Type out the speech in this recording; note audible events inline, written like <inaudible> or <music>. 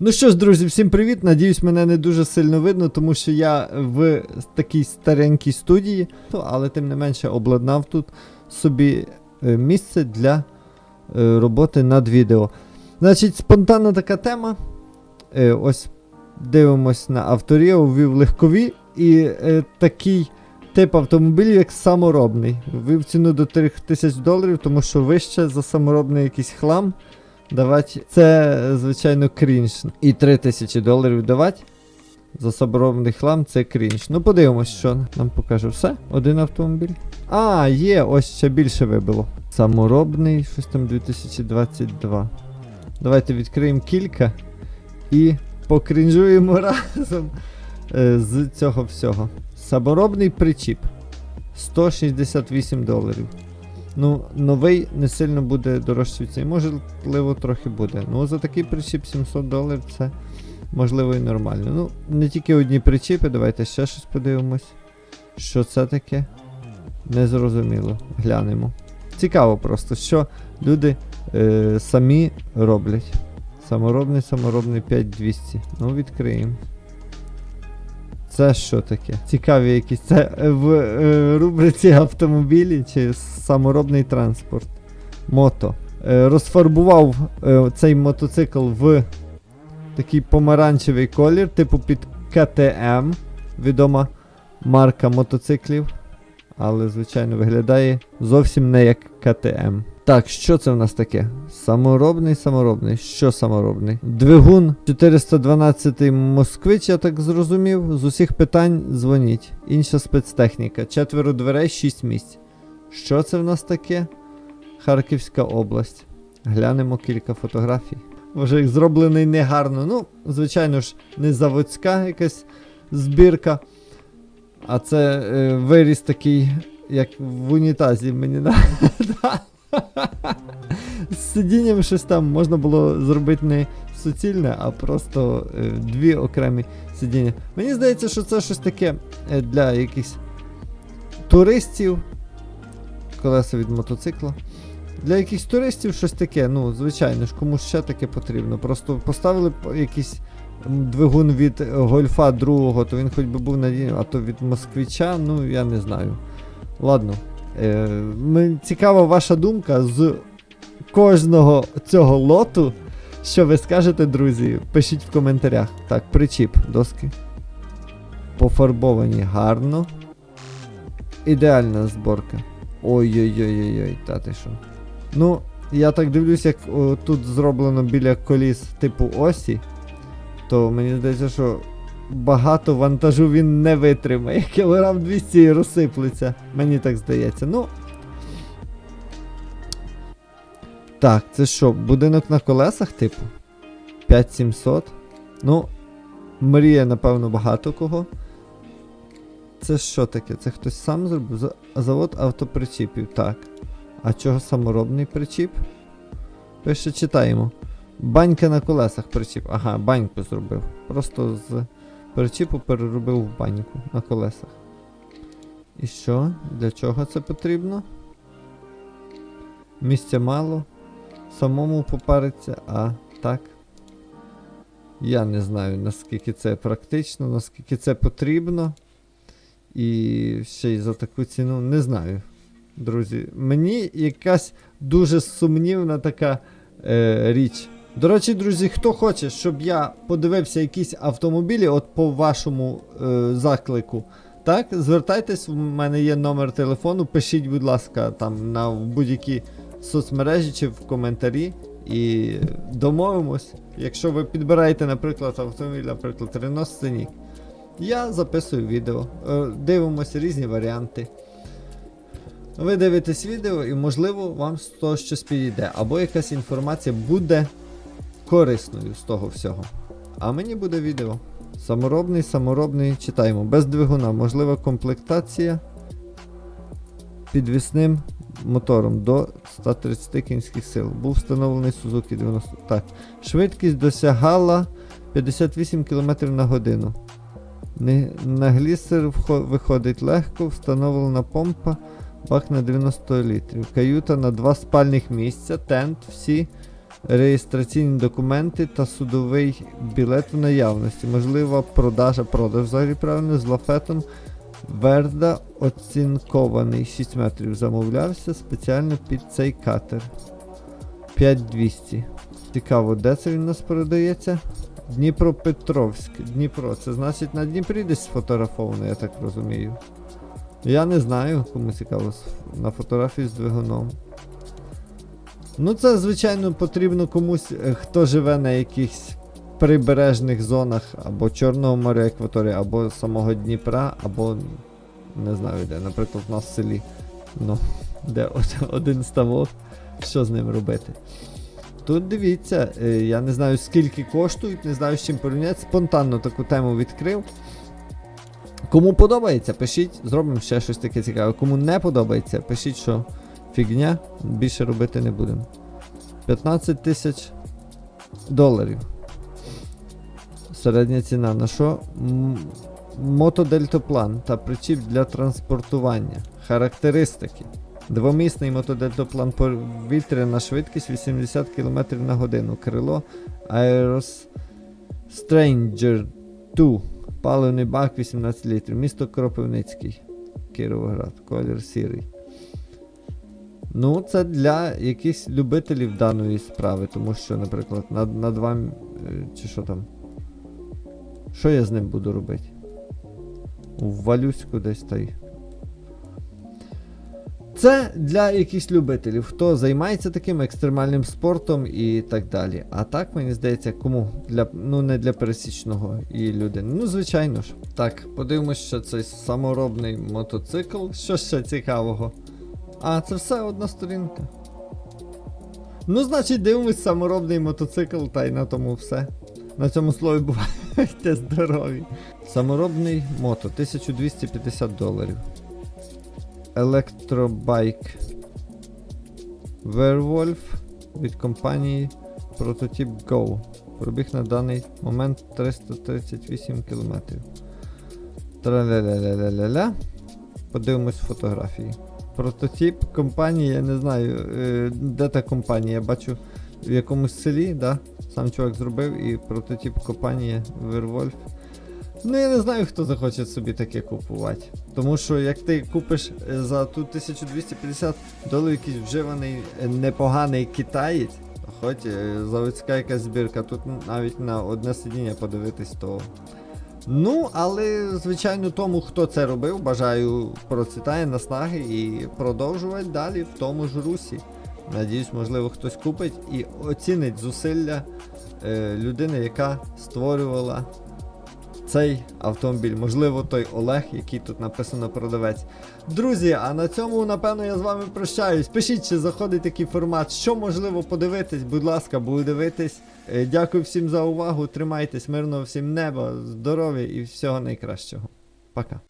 Ну що ж, друзі, всім привіт. Надіюсь, мене не дуже сильно видно, тому що я в такій старенькій студії, Ну, але тим не менше обладнав тут собі е, місце для е, роботи над відео. Значить, спонтанна така тема. Е, Ось дивимось на авторіо, ввів легкові і такий тип автомобілів, як саморобний. Ввів ціну до 3000 доларів, тому що вище за саморобний якийсь хлам давати. Це, звичайно, крінж. І 3000 доларів давати. За саморобний хлам це крінж. Ну подивимось, що нам покаже все. Один автомобіль. А, є, ось ще більше вибило. Саморобний, щось там 2022. Давайте відкриємо кілька і покрінжуємо <laughs> разом е, з цього всього. Саморобний причіп 168 доларів. Ну, новий не сильно буде дорожчий цей. Можливо, трохи буде. Ну, за такий причіп 700 доларів це можливо і нормально. Ну, не тільки одні причіпи, давайте ще щось подивимось. Що це таке? Незрозуміло. Глянемо. Цікаво просто, що люди е, самі роблять. Саморобний, саморобний 5200. Ну, відкриємо. Це що таке? Цікаві якісь. Це е, в е, рубриці автомобілі чи саморобний транспорт. Мото. Е, розфарбував е, цей мотоцикл в такий помаранчевий колір, типу під КТМ. Відома марка мотоциклів. Але, звичайно, виглядає зовсім не як КТМ. Так, що це в нас таке? Саморобний, саморобний. Що саморобний? Двигун 412 москвич, я так зрозумів. З усіх питань дзвоніть. Інша спецтехніка. Четверо дверей, 6 місць. Що це в нас таке? Харківська область. Глянемо кілька фотографій. Може, як зроблений негарно. Ну, звичайно ж, не заводська якась збірка. А це е, виріс такий, як в унітазі мені на. <laughs> З сидінням щось там можна було зробити не суцільне, а просто е, дві окремі сидіння. Мені здається, що це щось таке е, для якихось туристів. Колеса від мотоцикла. Для якихось туристів щось таке, ну, звичайно ж, комусь ще таке потрібно. Просто поставили якийсь двигун від гольфа другого, то він хоч би був надійний, а то від москвича, ну я не знаю. Ладно. Е, ми, цікава ваша думка з кожного цього лоту. Що ви скажете, друзі? Пишіть в коментарях. Так, причіп, доски. Пофарбовані гарно. Ідеальна зборка. Ой-ой-ой-ой, та ти що. Ну, я так дивлюсь, як о, тут зроблено біля коліс типу осі, то мені здається, що багато вантажу він не витримає. <laughs> Кілограм 200 і розсиплеться. Мені так здається. Ну. Так, це що, будинок на колесах, типу? 5700. Ну, мріє, напевно, багато кого. Це що таке? Це хтось сам зробив? Завод автопричіпів, так. А чого саморобний причіп? Пише читаємо. Банька на колесах причіп. Ага, баньку зробив. Просто з причіпу переробив в баньку на колесах. І що? Для чого це потрібно? Місця мало. Самому попариться, а так. Я не знаю, наскільки це практично, наскільки це потрібно. І ще й за таку ціну не знаю. Друзі, мені якась дуже сумнівна така е, річ. До речі, друзі, хто хоче, щоб я подивився якісь автомобілі, от по вашому е, заклику, так, звертайтесь, у мене є номер телефону, пишіть, будь ласка, там на будь-які соцмережі чи в коментарі. І домовимось. Якщо ви підбираєте, наприклад, автомобіль, наприклад, Renault Scenic, я записую відео, е, дивимося різні варіанти. Ви дивитесь відео і, можливо, вам з того щось підійде, або якась інформація буде корисною з того всього. А мені буде відео. Саморобний, саморобний, читаємо. Без двигуна, можлива комплектація підвісним мотором до 130 кінських сил. Був встановлений Suzuki 90. Так. Швидкість досягала 58 км на годину. На глісер виходить легко, встановлена помпа, бак на 90 літрів. Каюта на два спальних місця, тент, всі реєстраційні документи та судовий білет в наявності. Можлива продажа, продаж взагалі правильно з лафетом. Верда оцінкований 6 метрів. Замовлявся спеціально під цей катер. 5200. Цікаво, де це він у нас передається? Дніпропетровськ. Дніпро. Це значить на Дніпрі десь сфотографовано, я так розумію. Я не знаю, кому цікаво на фотографії з двигуном. Ну, це, звичайно, потрібно комусь, е, хто живе на якихось прибережних зонах або Чорного моря акваторії, або самого Дніпра, або не знаю де, наприклад, у нас в селі. Ну, <laughs> де один ставок. Що з ним робити? Тут дивіться, е, я не знаю скільки коштують, не знаю з чим порівняти. Спонтанно таку тему відкрив. Кому подобається, пишіть, зробимо ще щось таке цікаве. Кому не подобається, пишіть, що фігня, більше робити не будемо. 15 тисяч доларів. Середня ціна на що? Мотодельтоплан та причіп для транспортування. Характеристики. Двомісний мотодельтоплан повітряна швидкість 80 км на годину. Крило Aeros Stranger 2. Паливний бак 18 літрів. Місто Кропивницький. Кіровоград. Колір сірий. Ну, це для якихось любителів даної справи, тому що, наприклад, на, на 2 е, чи що там. Що я з ним буду робити? Ввалюсь кудись та й. Це для якихось любителів, хто займається таким екстремальним спортом і так далі. А так, мені здається, кому? Для, ну, не для пересічного і людини. Ну, звичайно ж. Так, подивимось, що цей саморобний мотоцикл. Що ще цікавого? А, це все одна сторінка. Ну, значить, дивимось саморобний мотоцикл, та й на тому все. На цьому слові бувайте здорові. Саморобний мото 1250 доларів. Електробайк Werewolf від компанії Prototype Go. Пробіг на даний момент 338 км. Траля-ля-ля-ля-ля-ля. Подивимось фотографії. Прототип компанії, я не знаю, е, де та компанія. Я бачу в якомусь селі, да? Сам чувак зробив і прототип компанії Werewolf. Ну, я не знаю, хто захоче собі таке купувати. Тому що як ти купиш е, за ту 1250 доларів якийсь вживаний е, непоганий китаєць, хоч заводська якась збірка, тут навіть на одне сидіння подивитись, то. Ну, але, звичайно, тому, хто це робив, бажаю процвітає наснаги і продовжувати далі в тому ж русі. Надіюсь, можливо, хтось купить і оцінить зусилля е, людини, яка створювала цей автомобіль. Можливо, той Олег, який тут написано продавець. Друзі, а на цьому, напевно, я з вами прощаюсь. Пишіть, чи заходить такий формат, що можливо подивитись, будь ласка, буду дивитись. Е, Дякую всім за увагу. Тримайтесь, мирного всім неба, здоров'я і всього найкращого. Пока.